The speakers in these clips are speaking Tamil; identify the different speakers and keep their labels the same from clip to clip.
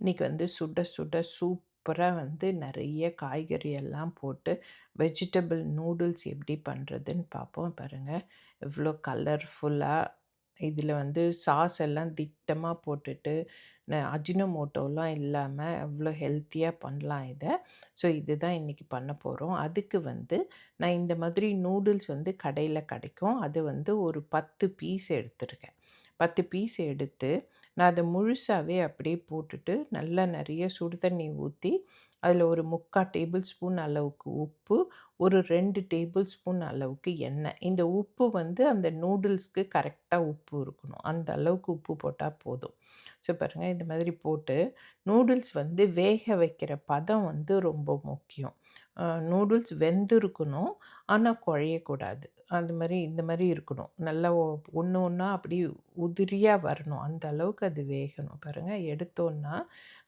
Speaker 1: இன்றைக்கி வந்து சுட சுட சூப்பராக வந்து நிறைய காய்கறி எல்லாம் போட்டு வெஜிடபிள் நூடுல்ஸ் எப்படி பண்ணுறதுன்னு பார்ப்போம் பாருங்கள் இவ்வளோ கலர்ஃபுல்லாக இதில் வந்து சாஸ் எல்லாம் திட்டமாக போட்டுட்டு ந அஜினோமோட்டோலாம் இல்லாமல் எவ்வளோ ஹெல்த்தியாக பண்ணலாம் இதை. ஸோ இதுதான் இன்றைக்கி பண்ண போகிறோம் அதுக்கு வந்து நான் இந்த மாதிரி நூடுல்ஸ் வந்து கடையில் கிடைக்கும். அது வந்து ஒரு பத்து பீஸ் எடுத்திருக்கேன். பத்து பீஸ் எடுத்து நான் அதை முழுசாகவே அப்படியே போட்டுட்டு நல்லா நிறைய சுடு தண்ணி ஊற்றி அதில் ஒரு முக்கால் டேபிள் ஸ்பூன் அளவுக்கு உப்பு ஒரு ரெண்டு டேபிள் ஸ்பூன் அளவுக்கு எண்ணெய். இந்த உப்பு வந்து அந்த நூடுல்ஸ்க்கு கரெக்டாக உப்பு இருக்கணும். அந்த அளவுக்கு உப்பு போட்டால் போதும். ஸோ பாருங்கள் இந்த மாதிரி போட்டு நூடுல்ஸ் வந்து வேக வைக்கிற பதம் வந்து ரொம்ப முக்கியம். நூடுல்ஸ் வெந்திருக்கணும் ஆனால் குழையக்கூடாது. அந்த மாதிரி இந்த மாதிரி இருக்கணும். நல்லா ஒன்று ஒன்றா அப்படி உதிரியாக வரணும். அந்த அளவுக்கு அது வேகணும். பாருங்கள் எடுத்தோன்னா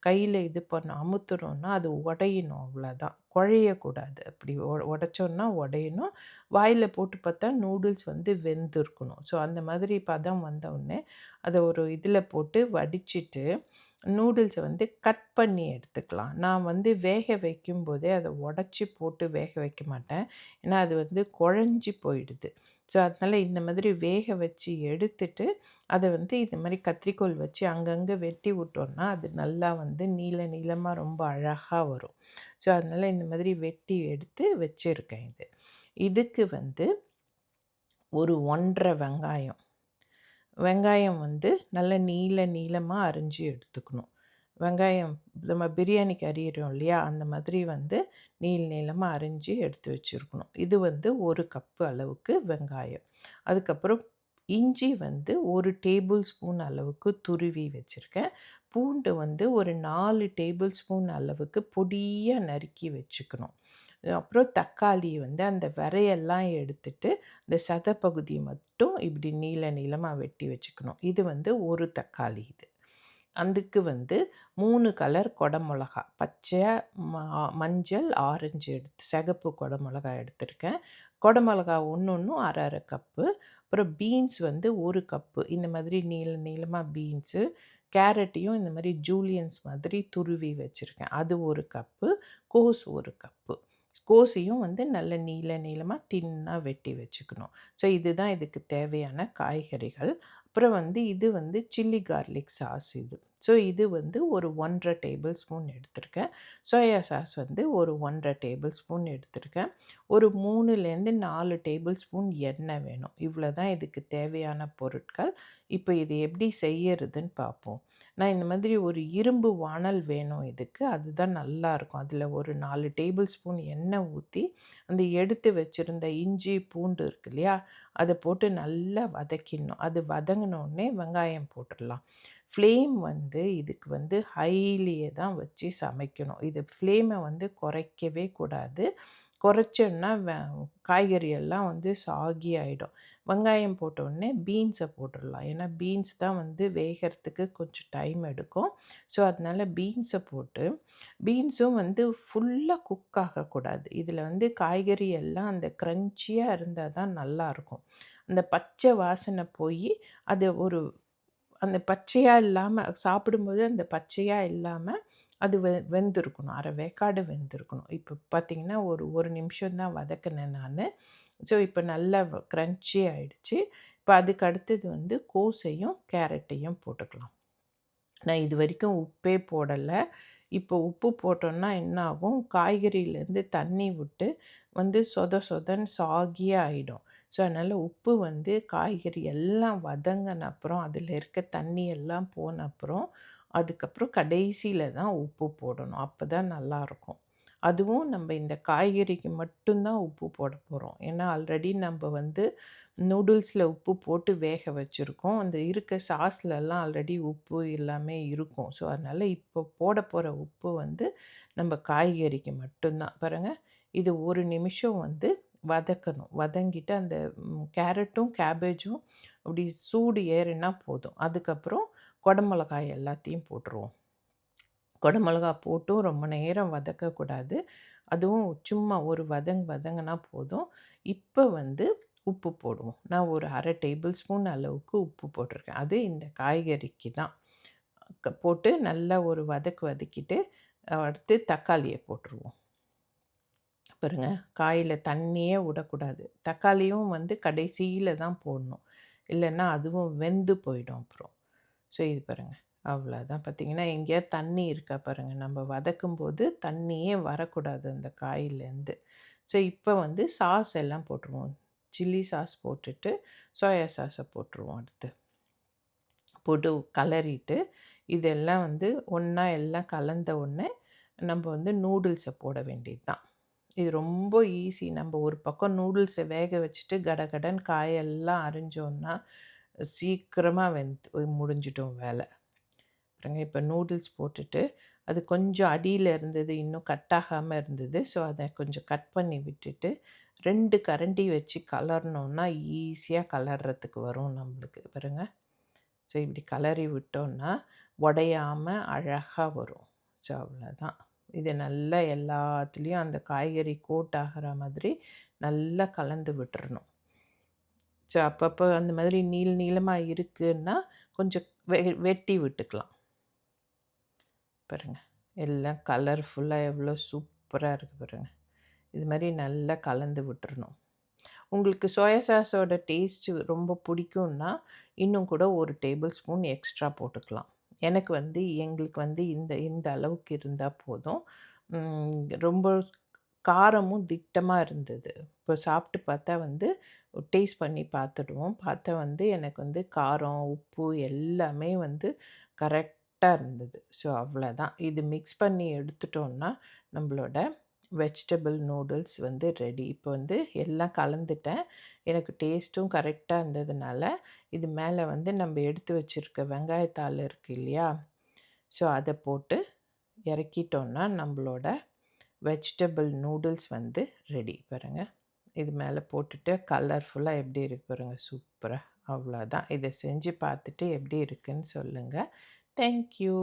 Speaker 1: கையில் இது பண்ண அமுத்துறோன்னா அது உடையணும் அவ்வளோதான். குழையக்கூடாது. அப்படி உடச்சோன்னா உடையணும். வாயில் போட்டு பார்த்தா நூடுல்ஸ் வந்து வெந்திருக்கணும். ஸோ அந்த மாதிரி பதம் வந்தவுடனே அதை ஒரு இதில் போட்டு வடிச்சிட்டு நூடுல்ஸை வந்து கட் பண்ணி எடுத்துக்கலாம். நான் வந்து வேக வைக்கும்போதே அதை உடச்சி போட்டு வேக வைக்க மாட்டேன். ஏன்னா அது வந்து குழஞ்சி போயிடுது. ஸோ அதனால் இந்த மாதிரி வேக வச்சு எடுத்துட்டு அதை வந்து இந்த மாதிரி கத்திரிக்கோல் வச்சு அங்கங்கே வெட்டி விட்டோன்னா அது நல்லா வந்து நீள நீளமாக ரொம்ப அழகாக வரும். ஸோ அதனால் இந்த மாதிரி வெட்டி எடுத்து வச்சுருக்கேன் இது. இதுக்கு வந்து ஒரு ஒன்றரை வெங்காயம். வெங்காயம் வந்து நல்ல நீள நீளமாக அரிஞ்சு எடுத்துக்கணும். வெங்காயம் நம்ம பிரியாணிக்கு அரியிறோம் இல்லையா? அந்த மாதிரி வந்து நீள் நீளமாக அரிஞ்சு எடுத்து வச்சுருக்கணும். இது வந்து ஒரு கப்பு அளவுக்கு வெங்காயம். அதுக்கப்புறம் இஞ்சி வந்து ஒரு டேபிள் ஸ்பூன் அளவுக்கு துருவி வச்சுருக்கேன். பூண்டு வந்து ஒரு நாலு டேபிள் ஸ்பூன் அளவுக்கு பொடியாக நறுக்கி வச்சுக்கணும். அப்புறம் தக்காளி வந்து அந்த விரையெல்லாம் எடுத்துட்டு இந்த சத பகுதி மட்டும் இப்படி நீள நீளமாக வெட்டி வச்சுக்கணும். இது வந்து ஒரு தக்காளி இது. அதுக்கு வந்து மூணு கலர் குடமிளகா பச்சை மஞ்சள் ஆரஞ்சு எடுத்து சிகப்பு குடமிளகா எடுத்திருக்கேன். குடமிளகா ஒன்று ஒன்றும் அரை அரை கப்பு. அப்புறம் பீன்ஸ் வந்து ஒரு கப்பு. இந்த மாதிரி நீள நீளமாக பீன்ஸு கேரட்டையும் இந்த மாதிரி ஜூலியன்ஸ் மாதிரி துருவி வச்சுருக்கேன். அது ஒரு கப்பு கோஸ் ஒரு கப்பு. கோஸையும் வந்து நல்ல நீள நீளமாக தின்னாக வெட்டி வச்சுக்கணும். ஸோ இதுதான் இதுக்கு தேவையான காய்கறிகள். அப்புறம் வந்து இது வந்து சில்லி கார்லிக் சாஸ் இது. ஸோ இது வந்து ஒரு ஒன்றரை டேபிள் ஸ்பூன் எடுத்திருக்கேன். சோயா சாஸ் வந்து ஒரு ஒன்றரை டேபிள் ஸ்பூன் எடுத்திருக்கேன். ஒரு மூணுலேருந்து நாலு டேபிள் ஸ்பூன் எண்ணெய் வேணும். இவ்வளோ தான் இதுக்கு தேவையான பொருட்கள். இப்போ இது எப்படி செய்யறதுன்னு பார்ப்போம். நான் இந்த மாதிரி ஒரு இரும்பு வானல் வேணும் இதுக்கு. அதுதான் நல்லாயிருக்கும். அதில் ஒரு நாலு டேபிள் ஸ்பூன் எண்ணெய் ஊற்றி அந்த எடுத்து வச்சுருந்த இஞ்சி பூண்டு இருக்கு இல்லையா? அதை போட்டு நல்லா வதக்கிடணும். அது வதங்கினோடனே வெங்காயம் போட்டுடலாம். ஃப்ளேம் வந்து இதுக்கு வந்து ஹைலியே தான் வச்சு சமைக்கணும். இது ஃப்ளேமை வந்து குறைக்கவே கூடாது. குறைச்சோன்னா காய்கறி எல்லாம் வந்து சாகி ஆகிடும் வெங்காயம் போட்டோடனே பீன்ஸை போட்டுடலாம். ஏன்னா பீன்ஸ் தான் வந்து வேகிறதுக்கு கொஞ்சம் டைம் எடுக்கும். ஸோ அதனால் பீன்ஸை போட்டு பீன்ஸும் வந்து ஃபுல்லாக குக் ஆகக்கூடாது. இதில் வந்து காய்கறி எல்லாம் அந்த க்ரன்ச்சியாக இருந்தால் தான் நல்லாயிருக்கும் அந்த பச்சை வாசனை போய் அது ஒரு அந்த பச்சையாக இல்லாமல் சாப்பிடும்போது அந்த பச்சையாக இல்லாமல் அது வெ வெந்திருக்கணும். அரை வேக்காடு வெந்திருக்கணும். இப்போ பார்த்திங்கன்னா ஒரு ஒரு நிமிஷம் தான் வதக்கினேன் நான். ஸோ இப்போ நல்லா க்ரன்ச்சி ஆகிடுச்சு இப்போ அதுக்கு அடுத்தது வந்து கோஸையும் கேரட்டையும் போட்டுக்கலாம். நான் இது வரைக்கும் உப்பே போடலை. இப்போ உப்பு போட்டோன்னா என்ன ஆகும் காய்கறியிலேருந்து தண்ணி விட்டு வந்து சொத சொதன்னு சாகியே ஆகிடும் ஸோ அதனால் உப்பு வந்து காய்கறி எல்லாம் வதங்கின அப்புறம் அதில் இருக்க தண்ணி எல்லாம் போன அப்புறம் அதுக்கப்புறம் கடைசியில் தான் உப்பு போடணும். அப்போ தான் நல்லாயிருக்கும். அதுவும் நம்ம இந்த காய்கறிக்கு மட்டும்தான் உப்பு போட போகிறோம். ஏன்னா ஆல்ரெடி நம்ம வந்து நூடுல்ஸில் உப்பு போட்டு வேக வச்சுருக்கோம். அந்த இருக்க சாஸ்லலாம் ஆல்ரெடி உப்பு எல்லாமே இருக்கும். ஸோ அதனால் இப்போ போட போகிற உப்பு வந்து நம்ம காய்கறிக்கு மட்டும்தான். பாருங்கள் இது ஒரு நிமிஷம் வந்து வதக்கணும். வதங்கிட்டு அந்த கேரட்டும் கேபேஜும் அப்படி சூடு ஏறுனா போதும். அதுக்கப்புறம் குடமிளகாய் எல்லாத்தையும் போட்டுருவோம். குடமிளகா போட்டும் ரொம்ப நேரம் வதக்கக்கூடாது. அதுவும் சும்மா ஒரு வதங் வதங்கினா போதும். இப்போ வந்து உப்பு போடுவோம். நான் ஒரு அரை டேபிள் ஸ்பூன் அளவுக்கு உப்பு போட்டிருக்கேன். அது இந்த காய்கறிக்கு தான். போட்டு நல்லா ஒரு வதக்கு வதக்கிட்டு அடுத்து தக்காளியை போட்டுருவோம். பாருங்க காயில் தண்ணியே விடக்கூடாது. தக்காளியும் வந்து கடைசியில் தான் போடணும். இல்லைன்னா அதுவும் வெந்து போயிடும் அப்புறம். ஸோ இது பாருங்கள் அவ்வளோதான் பார்த்தீங்கன்னா எங்கேயாவது தண்ணி இருக்கா பாருங்கள் நம்ம வதக்கும் போது தண்ணியே வரக்கூடாது அந்த காயிலேருந்து. ஸோ இப்போ வந்து சாஸ் எல்லாம் போட்டுருவோம். சில்லி சாஸ் போட்டுட்டு சோயா சாஸை போட்டுருவோம் அடுத்து. போட்டு கலரிட்டு இதெல்லாம் வந்து ஒன்றா எல்லாம் கலந்த உடனே நம்ம வந்து நூடுல்ஸை போட வேண்டியது தான் இது ரொம்ப ஈஸி. நம்ம ஒரு பக்கம் நூடுல்ஸை வேக வச்சுட்டு கடகடன் காயெல்லாம் அரிஞ்சோன்னா சீக்கிரமாக வெந்து முடிஞ்சிட்டோம் வேலை. பாருங்க இப்போ நூடுல்ஸ் போட்டுட்டு அது கொஞ்சம் அடியில் இருந்தது இன்னும் கட் ஆகாமல் இருந்தது. ஸோ அதை கொஞ்சம் கட் பண்ணி விட்டுட்டு ரெண்டு கரண்டி வச்சு கலர்னோன்னா ஈஸியாக கலர்றதுக்கு வரும் நம்மளுக்கு பாருங்க. ஸோ இப்படி கலரி விட்டோன்னா உடையாமல் அழகாக வரும். ஸோ அவ்வளோதான் இது நல்லா எல்லாத்துலேயும் அந்த காய்கறி கோட் ஆகிற மாதிரி நல்லா கலந்து விட்டுறணும். ஸோ அப்பப்போ அந்த மாதிரி நீள் நீளமாக இருக்குன்னா கொஞ்சம் வெ வெட்டி விட்டுக்கலாம். பாருங்கள் எல்லாம் கலர்ஃபுல்லாக எவ்வளோ சூப்பராக இருக்குது பாருங்கள் இது மாதிரி நல்லா கலந்து விட்டுறணும். உங்களுக்கு சோயா சாஸோட டேஸ்ட்டு ரொம்ப பிடிக்கும்னா இன்னும் கூட ஒரு டேபிள் ஸ்பூன் எக்ஸ்ட்ரா போட்டுக்கலாம். எனக்கு வந்து எங்களுக்கு வந்து இந்த இந்த அளவுக்கு இருந்தால் போதும். ரொம்ப காரமும் திட்டமாக இருந்தது. இப்போ சாப்பிட்டு பார்த்தா வந்து டேஸ்ட் பண்ணி பார்த்துடுவோம். பார்த்தா வந்து எனக்கு வந்து காரம் உப்பு எல்லாமே வந்து கரெக்டாக இருந்தது. ஸோ அவ்வளோதான் இது மிக்ஸ் பண்ணி எடுத்துட்டோன்னா நம்மளோட வெஜிடபிள் நூடுல்ஸ் வந்து ரெடி இப்போ வந்து எல்லாம் கலந்துட்டேன். எனக்கு டேஸ்ட்டும் கரெக்டாக இருந்ததுனால இது மேலே வந்து நம்ம எடுத்து வச்சுருக்க வெங்காயத்தாள் இருக்கு இல்லையா? ஸோ அதை போட்டு இறக்கிட்டோன்னா நம்மளோட வெஜிடபிள் நூடுல்ஸ் வந்து ரெடி பாருங்கள் இது மேலே போட்டுட்டு கலர்ஃபுல்லாக எப்படி இருக்கு பாருங்கள் சூப்பராக அவ்வளோதான் இதை செஞ்சு பார்த்துட்டு எப்படி இருக்குன்னு சொல்லுங்கள் தேங்க்யூ